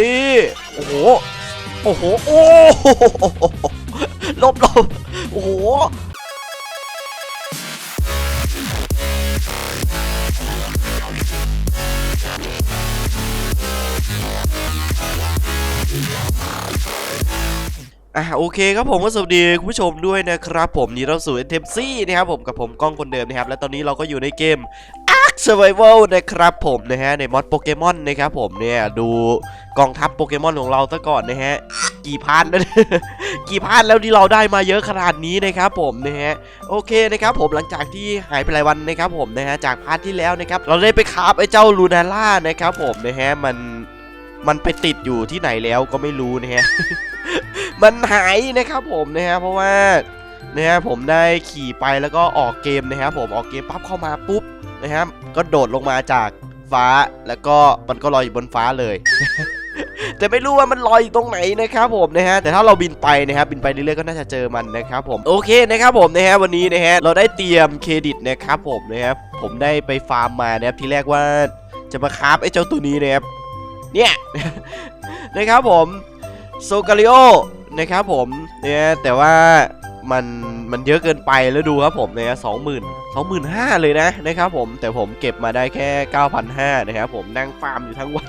ดี โอ้โห โอ้โห โอ้โหลบลบโอ้โห อะโอเคครับผมก็สวัสดีคุณผู้ชมด้วยนะครับ ผมนี่เราสู่เอเทมซี่นะครับผมกับผมกล้องคนเดิมนะครับ และตอนนี้เราก็อยู่ในเกม Ark Survival นะครับผมนะฮะในมอดโปเกมอนนะครับผมเนี่ยดูกองทัพโปเกมอนของเราซะก่อนนะฮะกี่พันแล้วกี่พันแล้วที่เราได้มาเยอะขนาดนี้นะครับผมนะฮะโอเคนะครับผมหลังจากที่หายไปหลายวันนะครับผมนะฮะจากพาร์ทที่แล้วนะครับเราได้ไปคาบไอ้เจ้าลูนาล่านะครับผมนะฮะมันมันไปติดอยู่ที่ไหนแล้วก็ไม่รู้นะฮะ มันหายนะครับผมนะฮะเพราะว่านะฮะผมได้ขี่ไปแล้วก็ออกเกมนะครับผมออกเกมปั๊บเข้ามาปุ๊บนะครับก็โดดลงมาจากฟ้าแล้วก็มันก็ลอยอยู่บนฟ้าเลย แต่ไม่รู้ว่ามันลอยอยู่ตรงไหนนะครับผมนะฮะแต่ถ้าเราบินไปนะครับบินไปเรื่อยๆก็น่าจะเจอมันนะครับผมโอเคนะครับผมนะฮะวันนี้นะฮะเราได้เตรียมเครดิตนะครับผมนะครับผมได้ไปฟาร์มมานะครับทีแรกว่าจะมาคราฟไอ้เจ้าตัวนี้นะครับเนี่ยนะครับผมโซกาลิโอ นะครับผมเนี่ยแต่ว่ามันมันเยอะเกินไปแล้วดูครับผมเนี่ยสองหมื่นสองหมื่นห้าเลยนะนะครับผมแต่ผมเก็บมาได้แค่เก้าพันห้านะครับผมนั่งฟาร์มอยู่ทั้งวัน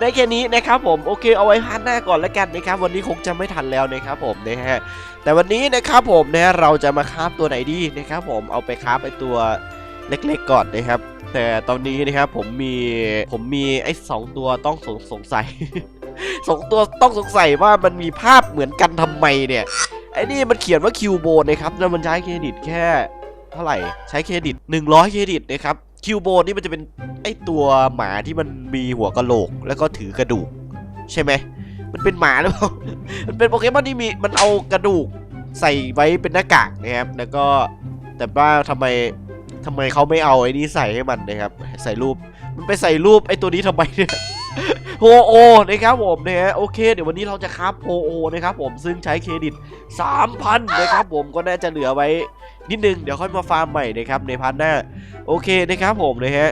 ได้แค่นี้นะครับผมโอเคเอาไว้พันหน้าก่อนแล้วกันนะครับวันนี้คงจะไม่ทันแล้วนะครับผมนะฮะแต่วันนี้นะครับผมนะเราจะมาคาฟตัวไหนดีนะครับผมเอาไปคาฟไอตัวเล็กๆก่อนนะครับ แต่ตอนนี้นะครับผมมีผมมีไอ้สองตัวต้องสงสงสัย สองตัวต้องสงสัยว่ามันมีภาพเหมือนกันทำไมเนี่ยไอ้นี่มันเขียนว่าคิวโบนะครับแล้วมันใช้เครดิตแค่เท่าไหร่ใช้เครดิต 100 เครดิตนะครับคิวโบนี่มันจะเป็นไอ้ตัวหมาที่มันมีหัวกะโหลก แล้วก็ถือกระดูก ใช่ไหมมันเป็นหมาหรือเปล่ามันเป็นโปเกมอนที่มีมันเอากระดูกใส่ไว้เป็นหน้ากากนะครับ แล้วก็แต่ว่าทำไมทำไมเขาไม่เอาไอ้นี่ใส่ให้มันนะครับ ใส่รูป มันไปใส่รูปไอ้ตัวนี้ทำไมเนี่ย โฮโอนะครับผมนะฮะโอเค เดี๋ยววันนี้เราจะครับโฮโอนะครับผมซึ่งใช้เครดิต 3,000 นะครับผมก็น่าจะเหลือไว้นิดนึง เดี๋ยวค่อยมาฟาร์มใหม่นะครับในพันหน้า โอเคนะครับผมนะฮะ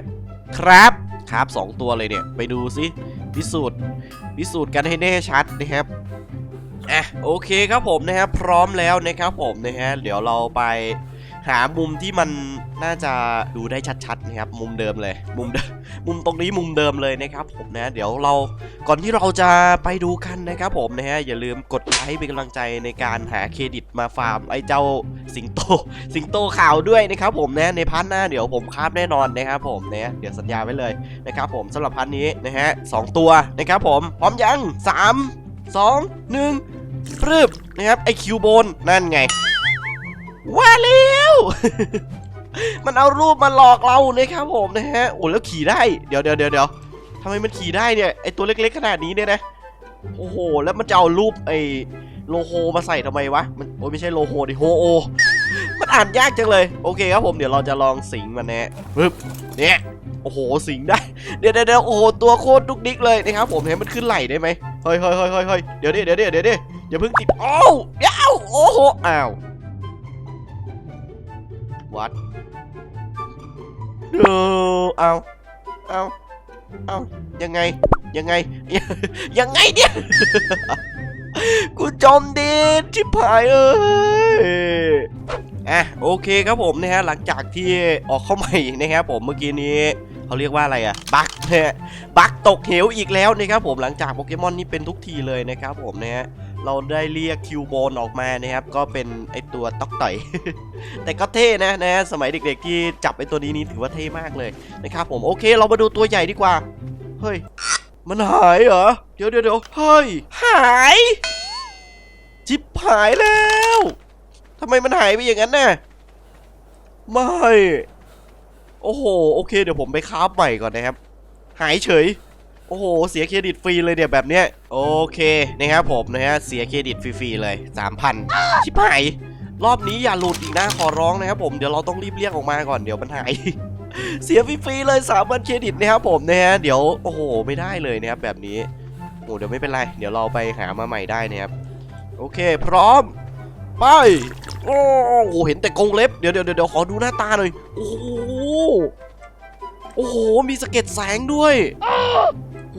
ครับครับสองตัวเลยเนี่ย ไปดูซิพิสูจน์พิสูจน์กันให้แน่ชัดนะครับอะโอเคครับผมนะฮะพร้อมแล้วนะครับผมนะฮะเดี๋ยวเราไปหามุมที่มันน่าจะดูได้ชัดๆนะครับ มุมเดิมเลย มุมเดิม มุมตรงนี้มุมเดิมเลยนะครับผมนะเดี๋ยวเราก่อนที่เราจะไปดูกันนะครับผมนะฮะอย่าลืมกดไลค์เป็นกำลังใจในการหาเครดิตมาฟาร์มไอ้เจ้าสิงโตสิงโตขาวด้วยนะครับผมนะในพาร์ทหน้าเดี๋ยวผมคาบแน่นอนนะครับผมนะเดี๋ยวสัญญาไว้เลยนะครับผมสำหรับพาร์ทนี้นะฮะสองตัวนะครับผมพร้อมยังสามสองหนึ่งปรึบนะครับไอคิวโบนนั่นไง ว่าแล้ว มันเอารูปมาหลอกเรานะครับผมนะฮะโอ้แล้วขี่ได้เดี๋ยวเดี๋ยวเดี๋ยวเดี๋ยวทำไมมันขี่ได้เนี่ยไอตัวเล็กๆขนาดนี้เนี่ยนะโอ้โหแล้วมันจะเอารูปไอโลโฮมาใส่ทำไมวะมันโอ้ยไม่ใช่โลโฮดิโฮโอมันอ่านยากจังเลยโอเคครับผมเดี๋ยวเราจะลองสิงมันนะปึ๊บเนี่ยโอ้โหสิงได้เดี๋ยวเดี๋ยวเดี๋ยวโอ้โหตัวโคตรดุกดิกเลยนะครับผมเห็นมันขึ้นไหลได้ไหมเฮ้ยเฮ้ยเฮ้ยเฮ้ยเฮ้ยเดี๋ยวดิเดี๋ยวดิเดี๋ยวดิอย่าเพิ่งติดอ้าวเดี๋ยวโอ้โหอ้าววัด เออเอาเอาเอายังไง ยังไง ยังไงเนี่ย กูจมดินชิบหายเอ้ยอะโอเคครับผมนะฮะหลังจากที่ออกเข้าใหม่นะครับผมเมื่อกี้นี้ เขาเรียกว่าอะไรอะบั๊กนะฮะบั๊กตกเหวอีกแล้วนะครับผมหลังจากโปเกมอนนี่เป็นทุกทีเลยนะครับผมนะฮะเราได้เรียกคิวโบนออกมานะครับ ก็เป็นไอตัวต๊อกไต่แต่ก็เท่นะนะ สมัยเด็กๆที่จับไอตัวนี้นี่ถือว่าเท่มากเลยนะครับผมโอเคเรามาดูตัวใหญ่ดีกว่า เฮ้ย มันหายเหรอ เดี๋ยวเดี๋ยวเดี๋ยวเฮ้ย หาย จิบหายแล้วทำไมมันหายไปอย่างนั้นน่ะไม่ โอ้โหโอเคเดี๋ยวผมไปคราฟใหม่ก่อนนะครับ หายเฉย โอ้โห เสียเครดิตฟรีเลยเดี๋ยวแบบเนี้ยโอเคนะครับผมนะฮะเสียเครดิตฟรีๆเลย3,000ชิบหายรอบนี้อย่าหลุดอีกนะขอร้องนะครับผมเดี๋ยวเราต้องรีบเรียกออกมาก่อนเดี๋ยวมันหายเสียฟรีๆเลย3,000เครดิตนะครับผมนะฮะเดี๋ยวโอ้โหไม่ได้เลยนะครับแบบนี้โอ้เดี๋ยวไม่เป็นไร เดี๋ยวเราไปหามาใหม่ได้นะครับโอเค พร้อม ไป โอ้โหเห็นแต่กรงเล็บเดี๋ยวเดี๋ยวเดี๋ยวขอดูหน้าตาหน่อยโอ้โหโอ้โหมีสะเก็ดแสงด้วยโอ้โห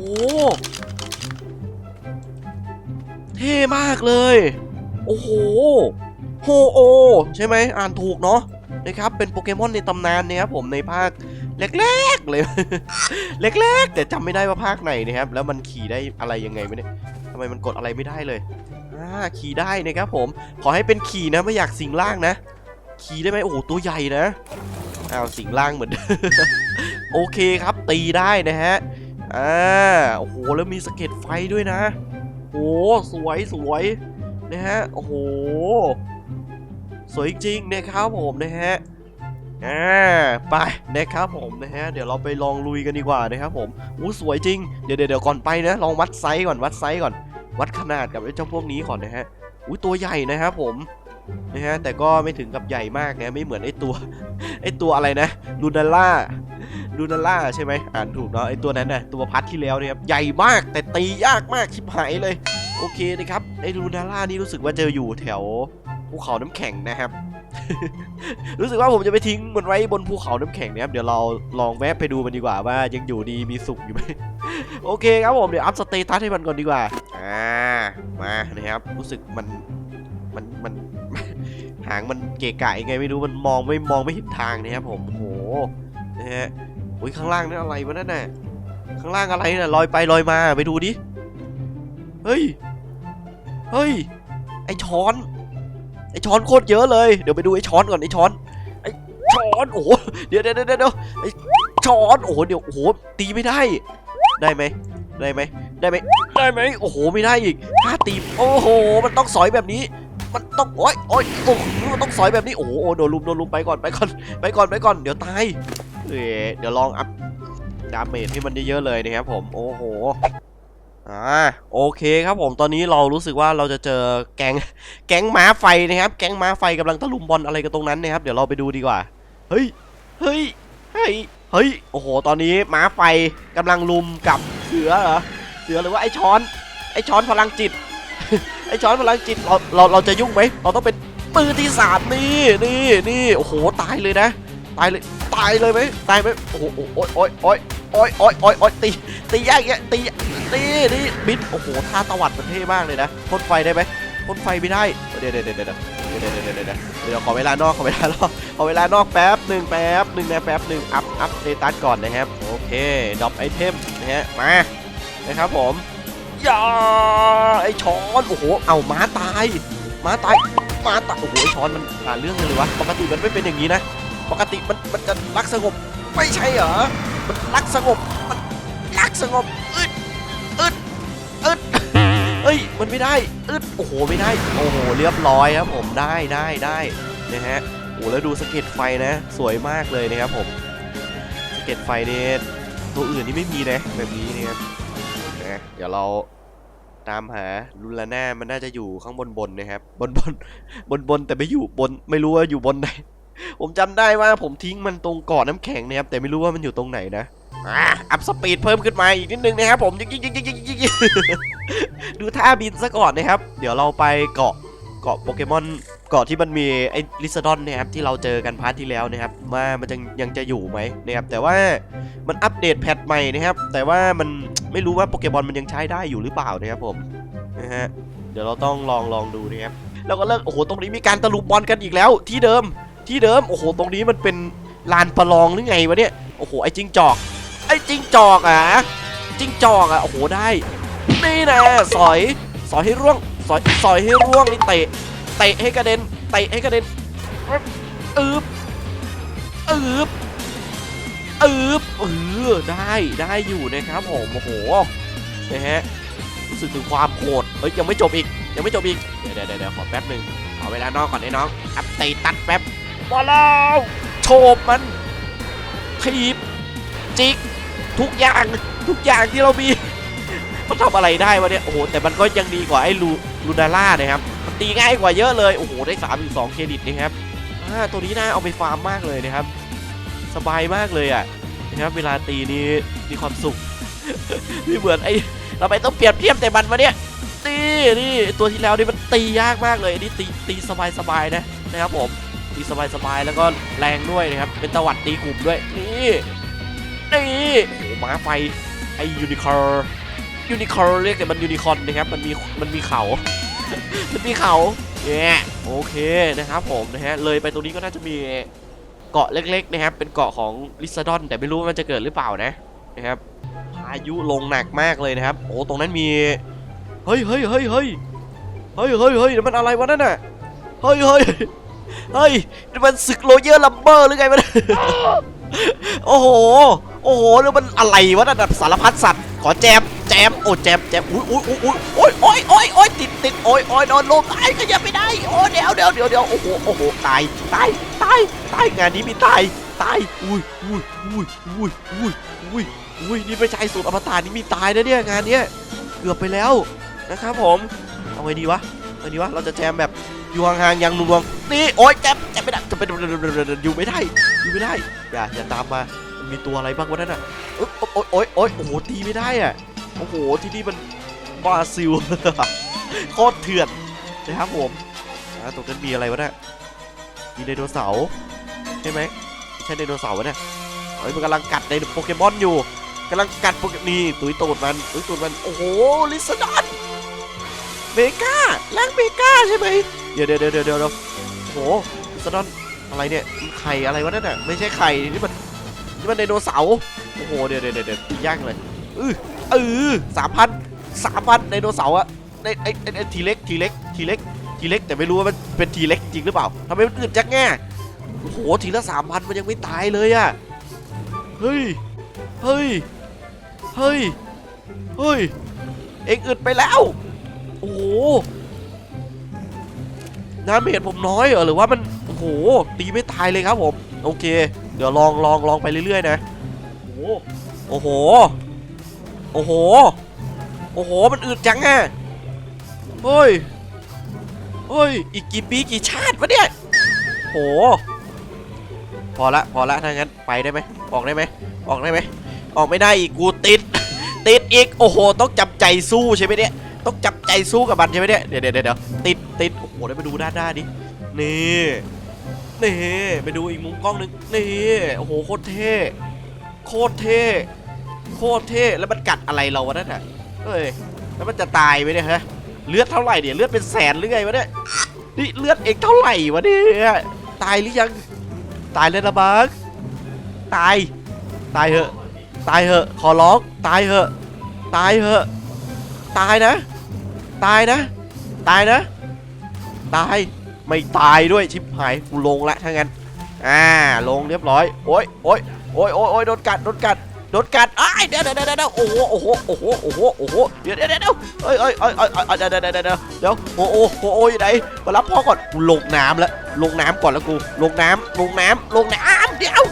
ท่มากเลย โอ้โหโฮโอใช่ไหมอ่านถูกเนาะนะครับเป็นโปเกมอนในตำนานนะครับผมในภาคแรกๆเลยเล็กๆ แต่จำไม่ได้ว่าภาคไหนนะครับแล้วมันขี่ได้อะไรยังไงไม่ได้ ทำไมมันกดอะไรไม่ได้เลยอ่าขี่ได้นะครับผม ขอให้เป็นขี่นะไม่อยากสิงล่างนะ ขี่ได้ไหมโอ้โหตัวใหญ่นะอ้าวสิงล่างเหมือนโอเคครับตีได้นะฮะอ่าโอ้โหแล้วมีสเก็ดไฟด้วยนะโอ้สวยสวยนะฮะโอ้โหสวยจริงนะครับผมนะฮะ อ่าไปนะครับผมนะฮะเดี๋ยวเราไปลองลุยกันดีกว่านะครับผมอู้สวยจริงเดี๋ยวเดี๋ยวเดี๋ยวก่อนไปนะลองวัดไซส์ก่อนวัดไซส์ก่อน วัดขนาดกับไอ้เจ้าพวกนี้ก่อนนะฮะอุ้ตัวใหญ่นะครับผมนะฮะแต่ก็ไม่ถึงกับใหญ่มากนะไม่เหมือนไอ้ตัวไอ้ตัวอะไรนะลูนาล่าลูนาล่าใช่ไหมอ่านถูกเนาะไอ้ตัวนั้นน่ะตัวพัดที่แล้วนี่ยครับใหญ่มากแต่ตียากมากชิบหายเลย โอเคนะครับไอ้ลูนาล่านี่รู้สึกว่าเจออยู่แถวภูเขาน้ำแข็งนะครับ รู้สึกว่าผมจะไปทิ้งมันไว้บนภูเขาน้ำแข็งนะครับเดี๋ยวเราลองแวะไปดูมันดีกว่าว่ายังอยู่ดีมีสุขอยู่ไหมโอเคครับผมเดี๋ยวอัพสเตตัสให้มันก่อนดีกว่าอ่ามานะครับรู้สึกมันมันมันหางมันเกะกะยังไงไม่รู้มันมองไม่มองไม่เห็นทางนะครับผมโอ้โหนะฮะอุ้ยข้างล่างนั่นอะไรวะนั่นน่ะข้างล่างอะไรน่ะลอยไปลอยมาไปดูดิเฮ้ยเฮ้ยไอช้อน ไอช้อนโคตรเยอะเลย เดี๋ยวไปดูไอช้อนก่อนไอช้อน ไอช้อนโอ้โหเดี๋ยวเดี๋ยวเดี๋ยวเดี๋ยวไอช้อนโอ้โหเดี๋ยวโอ้โหตีไม่ได้ ได้ไหมได้ไหมได้ไหมได้ไหมโอ้โหไม่ได้อีกถ้าตีโอ้โห มันต้องสอยแบบนี้ มันต้องโอ้ยโอ้ยโอ้โหมันต้องสอยแบบนี้โอ้โหโดนลุมโดนลุมไปก่อนไปก่อนไปก่อนไปก่อนเดี๋ยวตายเดี๋ยวลองอัพดาเมจให้มันเยอะๆเลยนะครับผมโอ้โห อ่าโอเคครับผมตอนนี้เรารู้สึกว่าเราจะเจอแก๊งแก๊งม้าไฟนะครับ แก๊งม้าไฟกำลังตะลุมบอลอะไรกันตรงนั้นนะครับ เดี๋ยวเราไปดูดีกว่า เฮ้ยเฮ้ยเฮ้ยเฮ้ยโอ้โห ตอนนี้ม้าไฟกำลังลุมกับเสือเหรอเสือหรือว่าไอ้ช้อน ไอ้ช้อนพลังจิต ไอ้ช้อนพลังจิตเราเราเราจะยุ่งไหมเราต้องเป็นปืนที่สามนี่นี่นี่โอ้โหตายเลยนะ ตายเลยตายเลยไหมตายไหมโอ้โหโอ้ยโอ้ยโอ้ยโอ้ยโอ้ยโอ้ยโอ้ยตีตีแยกเงี้ยตีตีนี่บิดโอ้โหท่าตวัดมันเท่มากเลยนะพ่นไฟได้ไหมพ่นไฟไม่ได้เดี๋ยวเดี๋ยวเดี๋ยวเดี๋ยวเดี๋ยวเดี๋ยวเดี๋ยวเดี๋ยวขอเวลานอกขอเวลานอกขอเวลานอกแป๊บหนึ่งแป๊บหนึ่งนะแป๊บหนึ่งอัพอัพเตตัสก่อนนะครับโอเคดรอปไอเทมนะฮะมานะครับผมอย่าไอช้อนโอ้โหเอาม้าตายม้าตายม้าตายโอ้โหไอช้อนมันหาเรื่องเลยวะปกติมันไม่เป็นอย่างนี้นะ ปกติมันมันจะรักสงบ ไม่ใช่เหรอ มันรักสงบ มันรักสงบ อึด อึด อึด เอ้ย มันไม่ได้ อึด โอ้โห ไม่ได้ โอ้โห เรียบร้อยครับผม ได้ได้ได้นะฮะ โอ้แล้วดูสเก็ดไฟนะ สวยมากเลยนะครับผม สเก็ดไฟเนี่ยตัวอื่นนี่ไม่มีนะ แบบนี้นะครับนะเดี๋ยวเราตามหาลุลาน่ามันน่าจะอยู่ข้างบนบนนะครับ บนบนบนบนแต่ไม่อยู่บนไม่รู้ว่าอยู่บนไหน ผมจำได้ว่าผมทิ้งมันตรงเกาะน้ำแข็งนะครับแต่ไม่รู้ว่ามันอยู่ตรงไหนนะอะอัพสปีดเพิ่มขึ้นมาอีกนิดนึงนะครับผมยิงยิงยิงยิงยิงยิงดูท่าบินซะก่อนนะครับ เดี๋ยวเราไปเกาะเกาะโปเกมอนเกาะที่มันมีไอ้ลิซาดอนนะครับที่เราเจอกันพาร์ทที่แล้วนะครับว่ามันจะยังจะอยู่ไหมนะครับแต่ว่ามันอัปเดตแพทใหม่นะครับ แต่ว่ามันไม่รู้ว่าโปเกมอนมันยังใช้ได้อยู่หรือเปล่านะครับผมนะฮะเดี๋ยวเราต้องลองลองดูนะครับแล้วก็เลิกโอ้โหตรงนี้มีการตะลุมบอลกันอีกแล้วที่เดิม ที่เดิม โอ้โห ตรงนี้มันเป็นลานประลองหรือไงวะเนี่ย โอ้โห ไอ้จิงจอก ไอ้จิงจอกอะจิงจอกอะ โอ้โห ได้ นี่นะสอย สอยให้ร่วง สอย สอยให้ร่วงนี่เตะ เตะให้กระเด็น เตะให้กระเด็นอึบอึบอึบเออได้ ได้อยู่นะครับผม โอ้โห นะฮะ รู้สึกถึงความโหดเฮ้ย ยังไม่จบอีก ยังไม่จบอีก เดี๋ยวเดี๋ยวเดี๋ยวขอแป๊บหนึ่งขอเวลานอกก่อนไอ้น้อง อัปเตตัดแป๊บ มาแล้วโฉบมันทีบจิกทุกอย่างทุกอย่างที่เรามี มันทำอะไรได้วะเนี่ยโอ้โหแต่มันก็ยังดีกว่าไอ้ลูลูนาร่านะครับมันตีง่ายกว่าเยอะเลยโอ้โหได้3ามสองเครดิตนะครับตัวนี้น่าเอาไปฟาร์มมากเลยนะครับ สบายมากเลยอะนะครับเวลาตีนี้มีความสุขไม่เหมือนไอ้เราไปต้องเปรียบเทียบแต่มันวะเนี่ยนี่นี่ตัวที่แล้วนี่มันตียากมากเลยอันนี้ตีตีสบายสบายๆนะนะครับผม ตีสบายสบายๆแล้วก็แรงด้วยนะครับ เป็นตวัดตีกลุ่มด้วย นี่นี่โอ้หมาไฟไอยูนิคอร์ยูนิคอร์เรียกแต่มันยูนิคอร์นนะครับ มันมีมันมีเขา มันมีเขาเนี่ยโอเคนะครับผมนะฮะเลยไปตรงนี้ก็น่าจะมีเกาะเล็กๆนะครับ เป็นเกาะของลิซาดอน แต่ไม่รู้ว่ามันจะเกิดหรือเปล่านะนะครับพายุลงหนักมากเลยนะครับ โอ้ตรงนั้นมีเฮ้ยเฮ้ยเฮ้ยเฮ้ยเฮ้ยเฮ้ยเฮ้ยนั่นมันอะไรวะนั่นน่ะเฮ้ยเฮ้ย เฮ้ยนี่มันศึกโรเยอร์ลัมเบอร์หรือไงวะเนี่ยโอ้โห โอ้โหแล้วมันอะไรวะนั่นน่ะสารพัดสัตว์ ขอแจม แจม โอ้แจมแจมอุ้ยอุ้ยอุ้ยอุ้ยโอ้ยโอ้ยโอ้ยโอ้ยติดติดโอ้ยโอ้ยโดนลมตายขยับไม่ได้ โอ้เดี๋ยวเดี๋ยวเดี๋ยวเดี๋ยวโอ้โห โอ้โห ตาย ตาย ตาย ตาย งานนี้มีตาย ตาย อุ้ยอุ้ยอุ้ยอุ้ยอุ้ยอุ้ยอุ้ยนี่ไม่ใช่สูตรอมตะนี่มีตายนะเนี่ยงานเนี้ย เกือบไปแล้วนะครับผม เอาไงดีวะ เอาไงดีวะ เราจะแจมแบบ อยู่ห่างๆยังนุ่งนี่โอ้ยแจมแจมไม่ได้จะเป็นอยู่ไม่ได้อยู่ไม่ได้อย่าอย่าตามมามีตัวอะไรบ้างวะนั่นน่ะโอ๊ยโอ๊ยโอ๊ยโอ๊ยโอ้โหตีไม่ได้อะโอ้โหที่นี่มันบราซิลโคตรเถื่อนนะครับผมตรงนั้นมีอะไรวะเนี่ยมีไดโนเสาร์ใช่ไหมใช่ไดโนเสาร์วะเนี่ยเฮ้ยมันกำลังกัดในโปเกมอนอยู่กำลังกัดโปเกนี่ตุยตูดมันตุยตูดมันโอ้โหลิซดอนเมกาล้างเมกาใช่ไหม เดี๋ยวเดี๋ยวเดี๋ยวเดี๋ยวเดี๋ยวโอ้โหลิซดอนอะไรเนี่ยไข่อะไรวะนั่นน่ะไม่ใช่ไข่นี่มันนี่มันไดโนเสาร์โอ้โหเดี๋ยวเดี๋ยวเดี๋ยวตีย่างเลยเออเออสามพันสามพันไดโนเสาร์อะไอไอไอ้ทีเล็กทีเล็กทีเล็กทีเล็กแต่ไม่รู้ว่ามันเป็นทีเล็กจริงหรือเปล่าทำไมมันอึดจังแง่โอ้โหทีละสามพันมันยังไม่ตายเลยอะเฮ้ยเฮ้ยเฮ้ยเฮ้ยเอ็งอึดไปแล้วโอ้โห น้ำเห็นผมน้อยเหรอหรือว่ามันโอ้โหตีไม่ตายเลยครับผมโอเค เดี๋ยวลองลองลองไปเรื่อยๆนะโอ้โหโอ้โหโอ้โหมันอึดจังอะเฮ้ยเฮ้ยอีกกี่ปีกี่ชาติวะเนี่ยโหพอละพอละถ้างั้นไปได้ไหมออกได้ไหมออกได้ไหมออกไม่ได้อีกกูติด ติดอีกโอ้โหต้องจับใจสู้ใช่ไหมเนี่ย ต้องจับใจสู้กับมันใช่ไหมเนี่ย เดี๋ยวเดี๋ยวเดี๋ยวติดติดโอ้โหได้ไปดูด้านหน้าดิ นี่ นี่ ไปดูอีกมุมกล้องหนึง นี่ โอ้โหโคตรเท่ โคตรเท่ โคตรเท่ แล้วมันกัดอะไรเราวะนั่นน่ะเฮ้ย แล้วมันจะตายไหมเนี่ยฮะ เลือดเท่าไหร่เนี่ย เลือดเป็นแสนหรือไงวะเนี่ย นี่เลือดเองเท่าไหร่วะเนี่ย ตายหรือยัง ตายเลยนะบังตาย ตายเหอะ ตายเหอะ ขอร้อง ตายเหอะ ตายเหอะ ตายนะ ตายนะ ตายนะ ตาย ไม่ตายด้วยชิบหายกูลงละถ้างั้น อ่า ลงเรียบร้อย โอ้ยโอ้ยโอ้ยโอ้ยโอ้ยโดนกัด โดนกัด โดนกัดอ้ายเดี๋ยวเดี๋ยวเดี๋ยวโอ้โห โอ้โห โอ้โห โอ้โห โอ้โห เดี๋ยวเดี๋ยวเดี๋ยวเอ้ยเอ้ยเอ้ยเอ้ยเดี๋ยวเดี๋ยวเดี๋ยวเดี๋ยวโอ้โหโอ้โหอยู่ไหนมารับพ่อก่อน กูลงน้ำแล้ว ลงน้ำก่อนแล้วกู ลงน้ำลงน้ำลงน้ำเดี๋ยว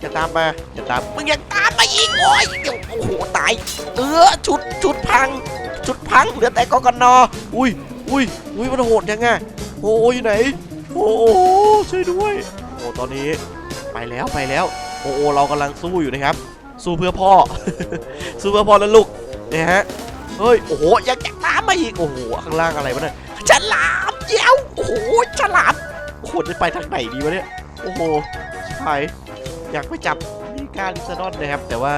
อย่าตามมาอย่าตาม มึงอย่าตามมาอีกโอ้ยเดี๋ยวโอ้โห ตาย เออชุดชุดพัง ชุดพังเหลือแต่กกนอุ้ยอุ้ยอุ้ยมันโหดยังไงโอ้ยอยู่ไหน โอ้โหช่วยด้วยโอ้ตอนนี้ไปแล้วไปแล้ว โอ้โหเรากำลังสู้อยู่นะครับ สู้เพื่อพ่อ สู้เพื่อพ่อและลูกนะฮะเฮ้ยโอ้โหยังจะตามมาอีกโอ้โหข้างล่างอะไรวะเนี่ยฉลามเจ้าโอ้โหฉลามโอ้โหจะไปทางไหนดีวะเนี่ยโอ้โหชิบหายอยากไปจับ การลิซาดอนนะครับ แต่ว่า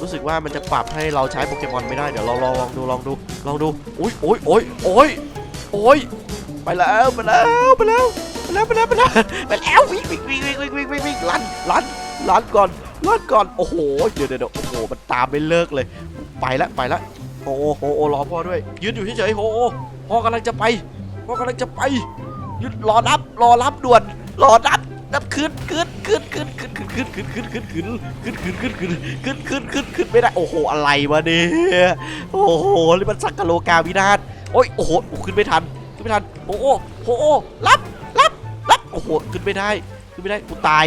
รู้สึกว่ามันจะปรับให้เราใช้โปเกมอนไม่ได้ เดี๋ยวเราลองลองดูลองดูลองดูอุ้ยโอ้ยโอ้ยโอ้ยโอ้ยไปแล้วไปแล้วไปแล้วไปแล้วไปแล้วไปแล้วไปแล้ววิ่งวิ่งวิ่งวิ่งวิ่งวิ่งวิ่งวิ่งลันลันลันก่อนลันก่อนโอ้โหเดี๋ยวเดี๋ยวเดี๋ยวโอ้โหมันตามไม่เลิกเลย ไปล้วไปล้วโอ้โหโอ้โหรอพ่อด้วย ยืนอยู่เฉยๆโอ้โหพ่อกำลังจะไปพ่อกำลังจะไปยืนรอรับรอรับด่วนรอรับ นับขึ้นขึ้นขึ้นขึ้นขึ้นขึ้นขึ้นขึ้นขึ้นขึ้นขึ้นขึ้นขึ้นขึ้นขึ้นขึ้นขึ้นขึ้นไม่ได้โอ้โหอะไรวะเนี่ยโอ้โหนี่มันสักกะโลกาวินาศโอ้ยโอ้โหขึ้นไม่ทันขึ้นไม่ทันโอ้โหโอ้โหรับรับรับโอ้โหขึ้นไม่ได้ขึ้นไม่ได้กูตาย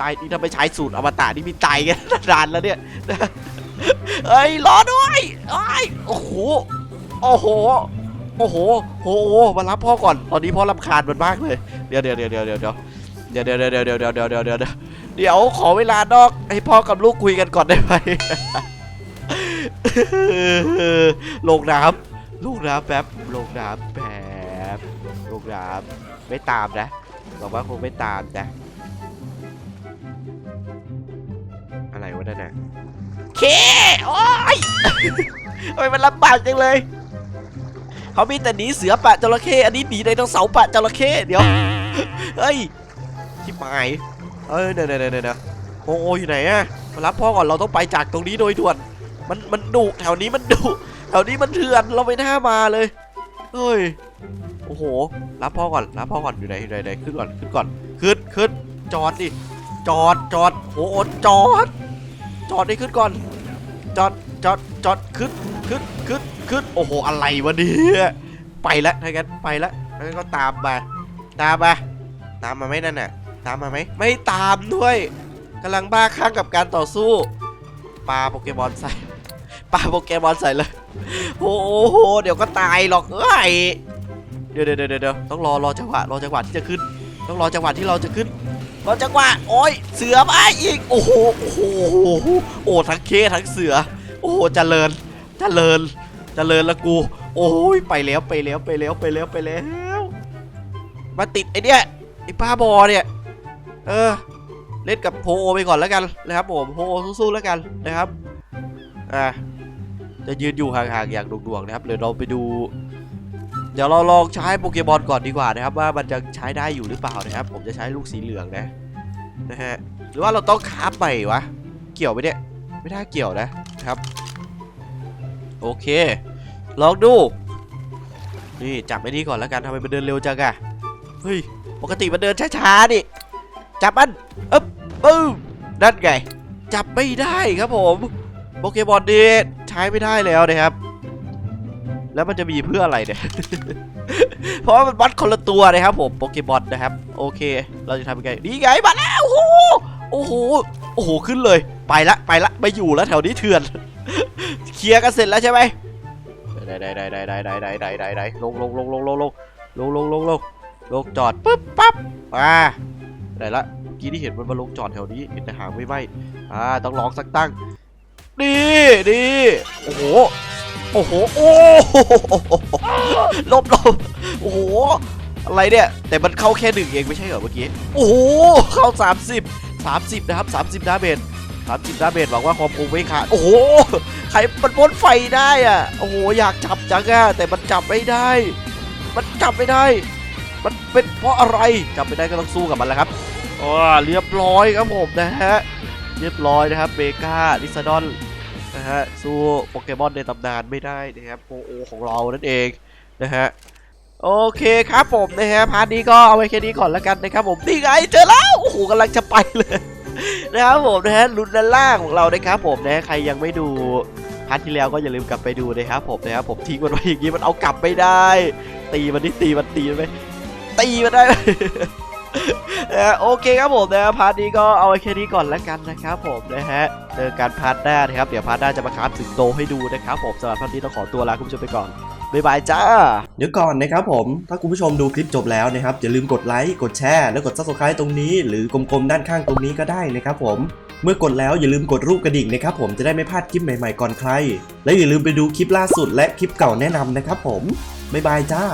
ตายนี่ถ้าไมใช้สูตรอมตะนี่มีตายกันนานแล้วเนี่ยเอ้ยรอด้วยไอ้โอ้โหโอ้โหโอ้โหโอ้โหมารับพ่อก่อนตอนนี้พ่อรำคาญมันมากเลยเดี๋ยวเดี๋ยวเดี๋ยวเดี๋ยวเดี๋ยว เดี๋ยวเดี๋ยวเดี๋ยวเดี๋ยวเดี๋ยวเดี๋ยวเดี๋ยวเดี๋ยวเดี๋ยวขอเวลานอกให้พ่อกับลูกคุยกันก่อนได้ไหมลงน้ำลูกน้ำแป๊บลงน้ำแป๊บลูกน้ำไม่ตามนะบอกว่าคงไม่ตามนะอะไรวะนั่นน่ะเคโอ้ยทำไมมันลำบากจังเลยเขามีแต่หนีเสือปะจระเข้อันนี้หนีไดโนเสาร์ปะจระเข้เดี๋ยวเฮ้ย ชิบหายเอ้ยเดี๋ยวเดี๋ยวเดี๋ยวโอโออยู่ไหนอะมารับพ่อก่อนเราต้องไปจากตรงนี้โดยด่วน มันมันดุแถวนี้มันดุแถวนี้มันเถื่อนเราไม่น่ามาเลยเฮ้ยโอ้โห รับพ่อก่อนรับพ่อก่อนอยู่ไหนอยู่ไหนไหนขึ้นก่อนขึ้นก่อนขึ้นขึ้นจอดดิจอดจอดโอ้โหจอด จอดได้ขึ้นก่อน จอดจอดจอดขึ้นขึ้นขึ้นขึ้นโอ้โหอะไรวะเนี่ยไปล้วถ้างั้นไปล้วถ้างั้นก็ตามมาตามมาตามมาไหมนั่นน่ะ ตามมาไหม ไม่ตามด้วยกำลังบ้าคลั่งกับการต่อสู้ปลาโปเกมอนใส่ปาโปเกมอนใส่เลยโอ้โหเดี๋ยวก็ตายหรอกเอ้ยเดี๋ยวเดี๋ยวเดี๋ยวเดี๋ยวต้องรอรอจังหวะรอจังหวะที่จะขึ้น ต้องรอจังหวะที่เราจะขึ้นรอจังหวะโอ้ยเสือมาอีกโอ้โหโอ้โหโอ้ทั้งเคทั้งเสือ โอ้โหเจริญเจริญเจริญละกู โอ้ยไปแล้วไปแล้วไปแล้วไปแล้วไปแล้วมาติดไอเนี้ยไอป้าบอเนี่ย เออ เล่นกับโพโอไปก่อนแล้วกันนะครับผมโพโอสู้ๆแล้วกันนะครับอ่าจะยืนอยู่ห่างๆอย่างดวงๆนะครับเดี๋ยวเราไปดู เดี๋ยวเราลองใช้โปเกมอนก่อนดีกว่านะครับ ว่ามันจะใช้ได้อยู่หรือเปล่านะครับ ผมจะใช้ลูกสีเหลืองนะนะฮะหรือว่าเราต้องคราฟใหม่วะเกี่ยวไหมเนี่ยไม่น่าเกี่ยวนะครับ โอเค ลองดู นี่จับไอ้นี่ก่อนแล้วกันทำไมมันเดินเร็วจังอะเฮ้ยปกติมันเดินช้าๆดิ จับมันอึ๊บปึ๊บนั่นไง จับไม่ได้ครับผมโปเกมอนนี่ใช้ไม่ได้แล้วนะครับ แล้วมันจะมีเพื่ออะไรเนี่ย เพราะว่ามันวัดคนละตัวนะครับผมโปเกมอนนะครับ โอเค เราจะทำยังไงนี่ไงมาแล้วโอ้โหโอ้โหโอ้โหขึ้นเลย ไปละไปละไม่อยู่แล้วแถวนี้เถื่อน เคลียร์กันเสร็จแล้วใช่ไหมได้ได้ได้ได้ได้ได้ได้ได้ได้ได้ลงลงลงลงลงลงลงลงลงลงลงจอดปุ๊บปั๊บอ่า ได้ละเมื่อกี้ที่เห็นมันมาลงจอดแถวนี้เห็นแต่หางไม่ไหมอ่าต้องลองสักตั้งนี่นี่โอ้โหโอ้โหโอ้โหลบลบโอ้โหอะไรเนี่ย แต่มันเข้าแค่หนึ่งเองไม่ใช่เหรอเมื่อกี้ โอ้โห เข้า 30 30 นะครับ 30ดาเมจ30ดาเมจหวังว่าความคงไม่ขาด โอ้โห ใครมันพ่นไฟได้อะ โอ้โห อยากจับจังอะแต่มันจับไม่ได้ มันจับไม่ได้ มันเป็นเพราะอะไร จับไม่ได้ก็ต้องสู้กับมันแหละครับ โอ๋อเรียบร้อยครับผมนะฮะ เรียบร้อยนะครับเบกาลิซาดอนนะฮะสู้โปเกมอนในตำนานไม่ได้นะครับโอโอของเรานั่นเองนะฮะโอเคครับผมนะฮะพาร์ทนี้ก็เอาไว้แค่นี้ก่อนแล้วกันนะครับผมนี่ไงเจอแล้วโอ้โหกำลังจะไปเลยนะครับผมนะฮะลุ้นด้านล่างของเรานะครับผมนะใครยังไม่ดูพาร์ทที่แล้วก็อย่าลืมกลับไปดูนะครับผมนะครับผมทิ้งมันไว้อย่างนี้มันเอากลับไม่ได้ ตีมันนี่ตีมันตีมันไหมตีมันได้ นะโอเคครับผมนะพาร์ทนี้ก็เอาแค่นี้ก่อนแล้วกันนะครับผมนะฮะเจอกันพาร์ทหน้านะครับ เดี๋ยวพาร์ทหน้าจะมาคราฟถึงโตให้ดูนะครับผมสำหรับพาร์ทนี้ต้องขอตัวลาคุณผู้ชมไปก่อนบ๊ายบายจ้า เดี๋ยวก่อนนะครับผม ถ้าคุณผู้ชมดูคลิปจบแล้วนะครับ อย่าลืมกดไลค์ กดแชร์ แล้วกด subscribe ตรงนี้ หรือกลมๆด้านข้างตรงนี้ก็ได้นะครับผม เมื่อกดแล้วอย่าลืมกดรูปกระดิ่งนะครับผม จะได้ไม่พลาดคลิปใหม่ๆก่อนใคร และอย่าลืมไปดูคลิปล่าสุดและคลิปเก่าแนะนำนะครับผม บ๊ายบายจ้า